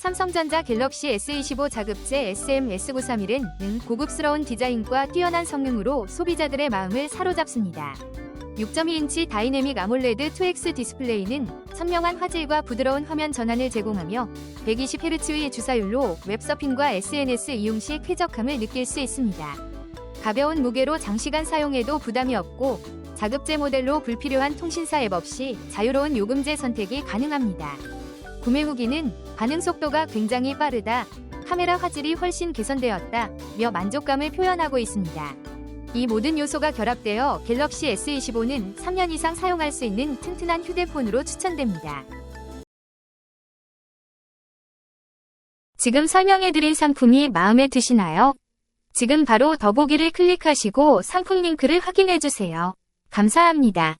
삼성전자 갤럭시 S25 자급제 SM-S931은 고급스러운 디자인과 뛰어난 성능으로 소비자들의 마음을 사로잡습니다. 6.2인치 다이내믹 아몰레드 2X 디스플레이는 선명한 화질과 부드러운 화면 전환을 제공하며 120Hz의 주사율로 웹서핑과 SNS 이용 시 쾌적함을 느낄 수 있습니다. 가벼운 무게로 장시간 사용해도 부담이 없고 자급제 모델로 불필요한 통신사 앱 없이 자유로운 요금제 선택이 가능합니다. 구매 후기는 반응 속도가 굉장히 빠르다, 카메라 화질이 훨씬 개선되었다, 며 만족감을 표현하고 있습니다. 이 모든 요소가 결합되어 갤럭시 S25는 3년 이상 사용할 수 있는 튼튼한 휴대폰으로 추천됩니다. 지금 설명해드린 상품이 마음에 드시나요? 지금 바로 더보기를 클릭하시고 상품 링크를 확인해주세요. 감사합니다.